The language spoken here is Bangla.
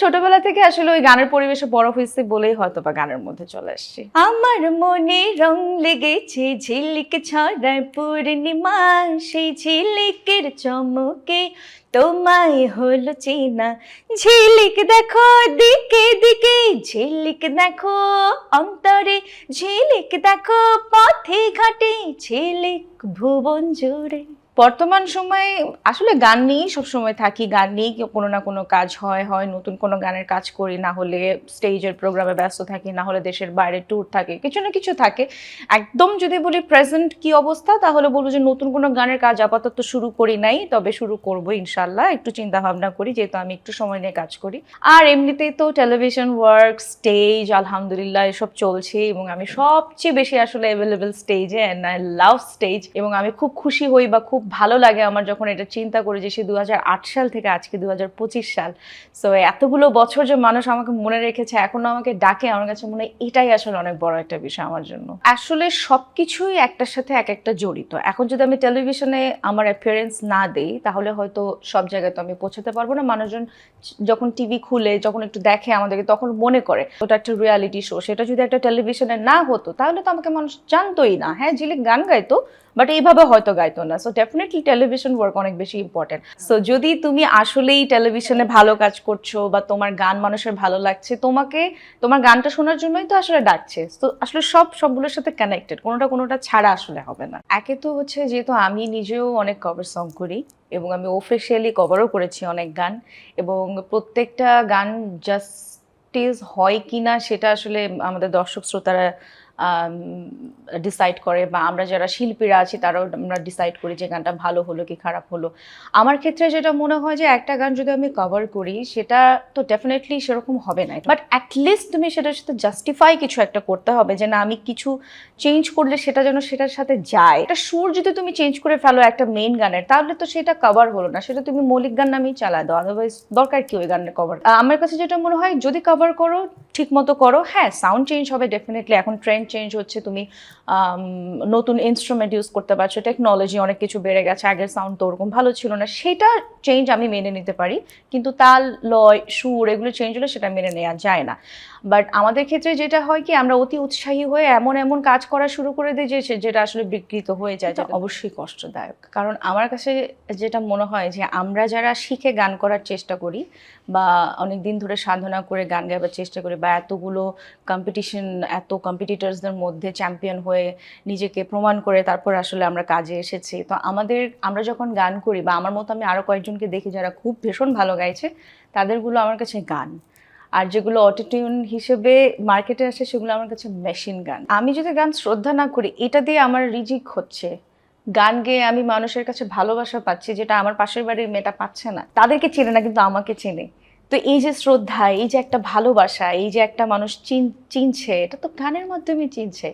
ছোটবেলা থেকে আসলে ওই গানের পরিবেশে বড় হয়েছে বলেই হয়তো বা গানের মধ্যে চলে আসছি। আমার মনে রং লেগেছে ঝিলিক ছড়ায় পূর্ণিমা, সেই ঝিলিকের চমকে তোমায় হলো চেনা। ঝিলিক দেখো দিকে দিকে, ঝিলিক দেখো অন্তরে, ঝিলিক দেখো পথে ঘাটে, ঝিলিক ভুবন জুড়ে। বর্তমান সময়ে আসলে গান নিয়েই সবসময় থাকি, গান নিয়েই কোনো না কোনো কাজ হয় হয় নতুন কোনো গানের কাজ করি, না হলে স্টেজের প্রোগ্রামে ব্যস্ত থাকি, না হলে দেশের বাইরে ট্যুর থাকে, কিছু না কিছু থাকে। একদম যদি বলি প্রেজেন্ট কি অবস্থা, তাহলে বলব যে নতুন কোনো গানের কাজ আপাতত শুরু করি নাই, তবে শুরু করব ইনশাল্লাহ একটু চিন্তা ভাবনা করি, যেহেতু আমি একটু সময় নিয়ে কাজ করি। আর এমনিতেই তো টেলিভিশন ওয়ার্ক স্টেজ আলহামদুলিল্লাহ এসব চলছে এবং আমি সবচেয়ে বেশি আসলে অ্যাভেলেবেল স্টেজে অ্যান্ড আই লাভ স্টেজ এবং আমি খুব খুশি হই বা খুব ভালো লাগে আমার যখন এটা চিন্তা করি যে সে দু হাজার আট সাল থেকে আজকে দু হাজার পঁচিশ সাল। সো এতগুলো বছর যে মানুষ আমাকে মনে রেখেছে, এখনও আমাকে ডাকে, আমার কাছে মনে হয় এটাই আসলে অনেক বড় একটা বিষয় আমার জন্য। আসলে সবকিছুই একটার সাথে এক একটা জড়িত। এখন যদি আমি টেলিভিশনে আমার অ্যাপিয়ারেন্স না দেই, তাহলে হয়তো সব জায়গায় তো আমি পৌঁছাতে পারব না। মানুষজন যখন টিভি খুলে, যখন একটু দেখে আমাদেরকে, তখন মনে করে ওটা একটা রিয়ালিটি শো সেটা যদি একটা টেলিভিশনে না হতো, তাহলে তো আমাকে মানুষ জানতোই না। হ্যাঁ ঝিলিক গান গাইতো বাট এইভাবে হয়তো গাইতো না। সো ডেফিনেটলি টেলিভিশন ওয়ার্ক অনেক বেশি ইম্পর্টেন্ট সো যদি তুমি আসলেই টেলিভিশনে ভালো কাজ করছ বা তোমার গান মানুষের ভালো লাগছে, তোমাকে, তোমার গানটা শোনার জন্যই তো আসলে ডাকছে। তো আসলে সব, সবগুলোর সাথে কানেক্টেড কোনোটা কোনোটা ছাড়া আসলে হবে না। একে তো হচ্ছে যেহেতু আমি নিজেও অনেক কভার সং করি এবং আমি অফিসিয়ালি কভারও করেছি অনেক গান এবং প্রত্যেকটা গান জাস্টিস হয় কি না সেটা আসলে আমাদের দর্শক শ্রোতারা ডিসাইড করে বা আমরা যারা শিল্পীরা আছি তারাও আমরা ডিসাইড করি যে গানটা ভালো হলো কি খারাপ হলো। আমার ক্ষেত্রে যেটা মনে হয় যে একটা গান যদি আমি কভার করি, সেটা তো ডেফিনেটলি সেরকম হবে না। বাট অ্যাটলিস্ট তুমি সেটার সাথে জাস্টিফাই কিছু একটা করতে হবে যে না, আমি কিছু চেঞ্জ করলে সেটা যেন সেটার সাথে যায়। একটা সুর যদি তুমি চেঞ্জ করে ফেলো একটা মেইন গানের, তাহলে তো সেটা কভার হলো না। সেটা তুমি মৌলিক গান নামেই চালা দাও আদারওয়াইজ দরকার কি ওই গানের কভার আমার কাছে যেটা মনে হয়, যদি কভার করো ঠিক মতো করো। হ্যাঁ সাউন্ড চেঞ্জ হবে ডেফিনেটলি এখন ট্রেন্ড চেঞ্জ হচ্ছে, তুমি নতুন ইনস্ট্রুমেন্ট ইউজ করতে পারছ। টেকনোলজি অনেক কিছু বেড়ে গেছে। আগের সাউন্ড তো ওরকম ভালো ছিল না। সেটা চেঞ্জ আমি মেনে নিতে পারি। কিন্তু তাল লয় সুর এগুলো চেঞ্জ হলে সেটা মেনে নেওয়া যায় না। বাট আমাদের ক্ষেত্রে যেটা হয় কি আমরা অতি উৎসাহী হয়ে এমন এমন কাজ করা শুরু করে দিই যে যেটা আসলে বিকৃত হয়ে যায় যেটা অবশ্যই কষ্টদায়ক। কারণ আমার কাছে যেটা মনে হয় যে আমরা যারা শিখে গান করার চেষ্টা করি বা অনেক দিন ধরে সাধনা করে গান গাইবার চেষ্টা করি বা এতগুলো কম্পিটিশন এত কম্পিটিটার্সদের মধ্যে চ্যাম্পিয়ন হয়ে নিজেকে প্রমাণ করে তারপর আসলে আমরা কাজে এসেছি। তো আমাদের আমরা যখন গান করি বা আমার মতো আমি আরও কয়েকজনকে দেখি যারা খুব ভীষণ ভালো গাইছে, তাদেরগুলো আমার কাছে গান। আর যেগুলো অটোটিউন হিসেবে মার্কেটে আসে, সেগুলো আমার কাছে মেশিন গান। আমি যদি গান শ্রদ্ধা না করি, এটা দিয়ে আমার রিজিক হচ্ছে। গান গেয়ে আমি মানুষের কাছে ভালোবাসা পাচ্ছি, যেটা আমার পাশের বাড়ির মেয়েটা পাচ্ছে না। তাদেরকে চেনে না, কিন্তু আমাকে চেনে। তো এই যে শ্রদ্ধা, এই যে একটা ভালোবাসা, এই যে একটা মানুষ চিন, চিনছে, এটা তো গানের মাধ্যমে চিনছে।